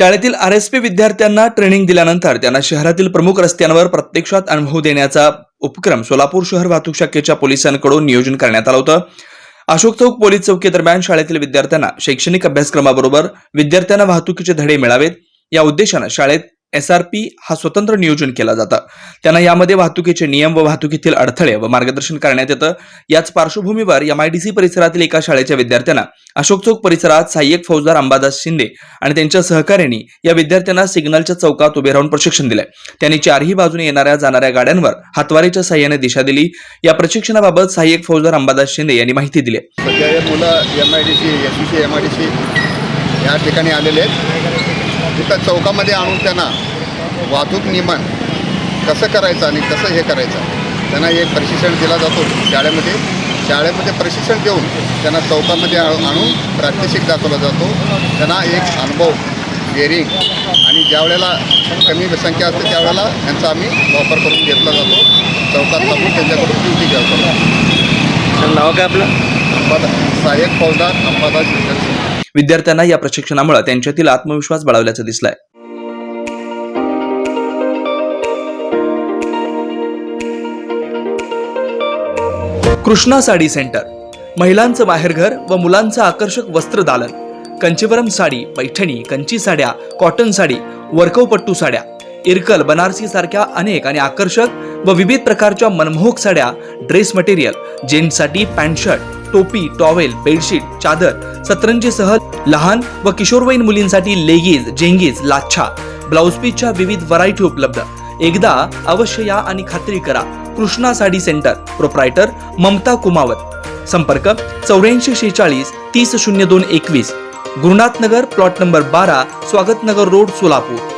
शाळेतील R S P विद्यार्थ्यांना training दिल्यानंतर त्यांना शहरातील प्रमुख रस्त्यांवर प्रत्यक्षात अनुभव देण्याचा उपक्रम सोलापूर शहर वाहतूक शाखेच्या पोलिसांकडून नियोजन करण्यात आलं होतं. अशोक चौक पोलीस चौकी दरम्यान शाळेतील विद्यार्थ्यांना शैक्षणिक अभ्यासक्रमाबरोबर विद्यार्थ्यांना वाहतुकीचे धडे मिळावेत. या उद्देशानं शाळेत एस आर पी हा स्वतंत्र नियोजन केला जातं. त्यांना यामध्ये वाहतुकीचे नियम व वाहतुकीतील अडथळे व मार्गदर्शन करण्यात येतं. याच पार्श्वभूमीवर एमआयडीसी परिसरातील एका शाळेच्या विद्यार्थ्यांना अशोक चौक परिसरात सहाय्यक फौजदार अंबादास शिंदे आणि त्यांच्या सहकार्यांनी या विद्यार्थ्यांना सिग्नलच्या चौकात उभे राहून प्रशिक्षण दिलंय. त्यांनी चारही बाजूने येणाऱ्या जाणाऱ्या गाड्यांवर हातवारीच्या सहाय्याने दिशा दिली. या प्रशिक्षणाबाबत सहाय्यक फौजदार अंबादास शिंदे यांनी माहिती दिली. M I D C M I D C या ठिकाणी आलेले आहेत. तिथं चौकामध्ये आणून त्यांना वाहतूक नियमन कसं करायचं आणि कसं हे करायचं त्यांना एक प्रशिक्षण दिला जातो. शाळेमध्ये शाळेमध्ये प्रशिक्षण देऊन त्यांना चौकामध्ये आणून प्रात्यक्षिक दाखवला जातो. त्यांना एक अनुभव गेअरिंग आणि ज्या वेळेला कमी संख्या असते त्यावेळेला यांचा आम्ही वापर करून घेतला जातो. चौकात थांबून त्यांच्याकडून ड्युटी घ्यावं नाव काय आपलं? अंबादा सहाय्यक फौजदार अंबादास विद्यार्थ्यांना या प्रशिक्षणामुळे त्यांच्यातील आत्मविश्वास बळावल्याचं दिसलंय. कृष्णा साडी सेंटर. महिलांचं माहेरघर व मुलांचं आकर्षक वस्त्र दालन. कंचीवरम साडी पैठणी कंची साड्या कॉटन साडी वर्कवपट्टू साड्या इरकल बनारसी सारख्या अनेक आणि आकर्षक व विविध प्रकारच्या मनमोहक साड्या ड्रेस मटेरियल जेंट्ससाठी पॅन्ट शर्ट टोपी टॉवेल बेडशीट चादर सतरंजीसह लहान व किशोरवयीन मुलींसाठी लेगीज जेंगीज लाच्छा ब्लाउज पीसच्या विविध व्हरायटी उपलब्ध. एकदा अवश्य या आणि खात्री करा. Krishna sari centre proprietor Mamta Kumawat. संपर्क चौऱ्याऐंशी शेहेचाळीस तीस शून्य दोन एकवीस. गुरुनाथ नगर प्लॉट नंबर बारा स्वागत नगर रोड सोलापूर.